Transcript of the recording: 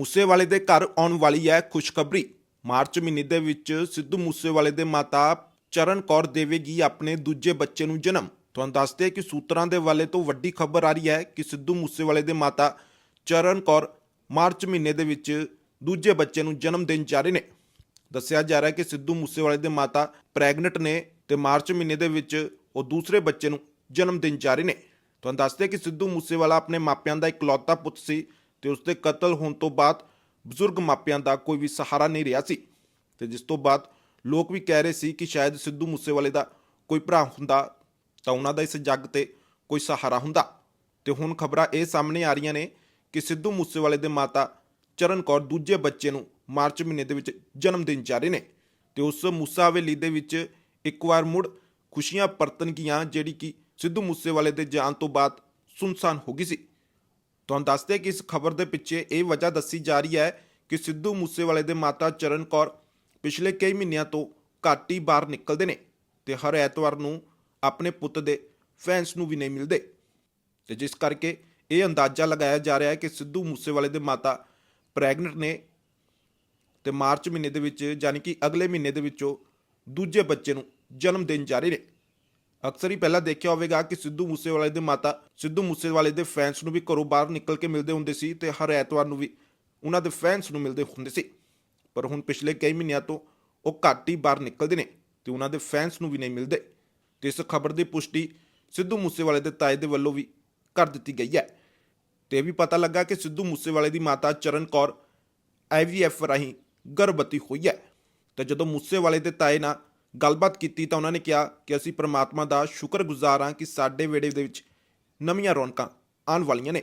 ਮੂਸੇਵਾਲੇ ਦੇ ਘਰ ਆਉਣ ਵਾਲੀ ਹੈ ਖੁਸ਼ਖਬਰੀ। ਮਾਰਚ ਮਹੀਨੇ ਦੇ ਵਿੱਚ ਸਿੱਧੂ ਮੂਸੇਵਾਲੇ ਦੇ ਮਾਤਾ ਚਰਨ ਕੌਰ ਦੇਵੇਗੀ ਆਪਣੇ ਦੂਜੇ ਬੱਚੇ ਨੂੰ ਜਨਮ। ਤੁਹਾਨੂੰ ਦੱਸਦੇ ਕਿ ਸੂਤਰਾਂ ਦੇ ਵਾਲੇ ਤੋਂ ਵੱਡੀ ਖਬਰ ਆ ਰਹੀ ਹੈ ਕਿ ਸਿੱਧੂ ਮੂਸੇਵਾਲੇ ਦੇ ਮਾਤਾ ਚਰਨ ਕੌਰ ਮਾਰਚ ਮਹੀਨੇ ਦੇ ਵਿੱਚ ਦੂਜੇ ਬੱਚੇ ਨੂੰ ਜਨਮ ਦੇਣ ਜਾ ਰਹੇ ਨੇ। ਦੱਸਿਆ ਜਾ ਰਿਹਾ ਹੈ ਕਿ ਸਿੱਧੂ ਮੂਸੇਵਾਲੇ ਦੇ ਮਾਤਾ ਪ੍ਰੈਗਨੈਂਟ ਨੇ ਤੇ ਮਾਰਚ ਮਹੀਨੇ ਦੇ ਵਿੱਚ ਉਹ ਦੂਸਰੇ ਬੱਚੇ ਨੂੰ ਜਨਮ ਦੇਣ ਜਾ ਰਹੇ ਨੇ। ਤੁਹਾਨੂੰ ਦੱਸਦੇ ਕਿ ਸਿੱਧੂ ਮੂਸੇਵਾਲਾ ਆਪਣੇ ਮਾਪਿਆਂ ਦਾ ਇਕਲੌਤਾ ਪੁੱਤ ਸੀ। ਤੇ ਉਸ ਦੇ ਕਤਲ ਹੋਣ ਤੋਂ ਬਾਅਦ ਬਜ਼ੁਰਗ ਮਾਪਿਆਂ ਦਾ ਕੋਈ ਵੀ ਸਹਾਰਾ ਨਹੀਂ ਰਿਹਾ ਸੀ। ਤੇ ਜਿਸ ਤੋਂ ਬਾਅਦ ਲੋਕ ਵੀ ਕਹਿ ਰਹੇ ਸੀ ਕਿ ਸ਼ਾਇਦ ਸਿੱਧੂ ਮੂਸੇਵਾਲੇ ਦਾ ਕੋਈ ਭਰਾ ਹੁੰਦਾ ਤਾਂ ਉਹਨਾਂ ਦਾ ਇਸ ਜੱਗ ਤੇ ਕੋਈ ਸਹਾਰਾ ਹੁੰਦਾ। ਤੇ ਹੁਣ ਖਬਰਾਂ ਇਹ ਸਾਹਮਣੇ ਆ ਰਹੀਆਂ ਨੇ ਕਿ ਸਿੱਧੂ ਮੂਸੇਵਾਲੇ ਦੇ ਮਾਤਾ ਚਰਨ ਕੌਰ ਦੂਜੇ ਬੱਚੇ ਨੂੰ ਮਾਰਚ ਮਹੀਨੇ ਦੇ ਵਿੱਚ ਜਨਮ ਦਿਨ ਜਾ ਰਹੇ ਨੇ। ਤੇ ਉਸ ਮੂਸਾ ਹਵੇਲੀ ਦੇ ਵਿੱਚ ਇੱਕ ਵਾਰ ਮੁੜ ਖੁਸ਼ੀਆਂ ਪਰਤਣਗੀਆਂ ਜਿਹੜੀ ਕਿ ਸਿੱਧੂ ਮੂਸੇਵਾਲੇ ਦੇ ਜਾਣ ਤੋਂ ਬਾਅਦ ਸੁਨਸਾਨ ਹੋ ਗਈ ਸੀ। ਤੁਹਾਨੂੰ ਦੱਸਦੇ ਕਿ ਇਸ ਖਬਰ ਦੇ ਪਿੱਛੇ ਇਹ ਵਜ੍ਹਾ ਦੱਸੀ ਜਾ ਰਹੀ ਹੈ ਕਿ ਸਿੱਧੂ ਮੂਸੇਵਾਲੇ ਦੇ ਮਾਤਾ ਚਰਨ ਕੌਰ ਪਿਛਲੇ ਕਈ ਮਹੀਨਿਆਂ ਤੋਂ ਘੱਟ ਹੀ ਬਾਹਰ ਨਿਕਲਦੇ ਨੇ ਤੇ ਹਰ ਐਤਵਾਰ ਨੂੰ ਆਪਣੇ ਪੁੱਤ ਦੇ ਫੈਨਸ ਨੂੰ ਵੀ ਨਹੀਂ ਮਿਲਦੇ। ਤੇ ਜਿਸ ਕਰਕੇ ਇਹ ਅੰਦਾਜ਼ਾ ਲਗਾਇਆ ਜਾ ਰਿਹਾ ਹੈ ਕਿ ਸਿੱਧੂ ਮੂਸੇਵਾਲੇ ਦੇ ਮਾਤਾ ਪ੍ਰੈਗਨੈਂਟ ਨੇ ਤੇ ਮਾਰਚ ਮਹੀਨੇ ਦੇ ਵਿੱਚ, ਯਾਨੀ ਕਿ ਅਗਲੇ ਮਹੀਨੇ ਦੇ ਵਿੱਚੋਂ ਦੂਜੇ ਬੱਚੇ ਨੂੰ ਜਨਮ ਦੇਣ ਜਾ ਰਹੇ ਨੇ। ਅਕਸਰ ਹੀ ਪਹਿਲਾਂ ਦੇਖਿਆ ਹੋਵੇਗਾ ਕਿ ਸਿੱਧੂ ਮੂਸੇਵਾਲੇ ਦੇ ਮਾਤਾ, ਸਿੱਧੂ ਮੂਸੇਵਾਲੇ ਦੇ ਫੈਨਸ ਨੂੰ ਵੀ ਘਰੋਂ ਬਾਹਰ ਨਿਕਲ ਕੇ ਮਿਲਦੇ ਹੁੰਦੇ ਸੀ ਤੇ ਹਰ ਐਤਵਾਰ ਨੂੰ ਵੀ ਉਹਨਾਂ ਦੇ ਫੈਨਸ ਨੂੰ ਮਿਲਦੇ ਹੁੰਦੇ ਸੀ। ਪਰ ਹੁਣ ਪਿਛਲੇ ਕਈ ਮਹੀਨਿਆਂ ਤੋਂ ਉਹ ਘੱਟ ਹੀ ਬਾਹਰ ਨਿਕਲਦੇ ਨੇ ਤੇ ਉਹਨਾਂ ਦੇ ਫੈਨਸ ਨੂੰ ਵੀ ਨਹੀਂ ਮਿਲਦੇ। ਤੇ ਇਸ ਖਬਰ ਦੀ ਪੁਸ਼ਟੀ ਸਿੱਧੂ ਮੂਸੇਵਾਲੇ ਦੇ ਤਾਏ ਦੇ ਵੱਲੋਂ ਵੀ ਕਰ ਦਿੱਤੀ ਗਈ ਹੈ। ਤੇ ਇਹ ਵੀ ਪਤਾ ਲੱਗਾ ਕਿ ਸਿੱਧੂ ਮੂਸੇਵਾਲੇ ਦੀ ਮਾਤਾ ਚਰਨ ਕੌਰ ਆਈਵੀਐਫ ਰਾਹੀਂ ਗਰਭਵਤੀ ਹੋਈ ਹੈ। ਤੇ ਜਦੋਂ ਮੂਸੇਵਾਲੇ ਦੇ ਤਾਏ ਨਾਲ ਗੱਲਬਾਤ ਕੀਤੀ ਤਾਂ ਉਹਨਾਂ ਨੇ ਕਿਹਾ ਕਿ ਅਸੀਂ ਪ੍ਰਮਾਤਮਾ ਦਾ ਸ਼ੁਕਰਗੁਜ਼ਾਰ ਹਾਂ ਕਿ ਸਾਡੇ ਵੇੜੇ ਦੇ ਵਿੱਚ ਨਵੀਆਂ ਰੌਣਕਾਂ ਆਉਣ ਵਾਲੀਆਂ ਨੇ।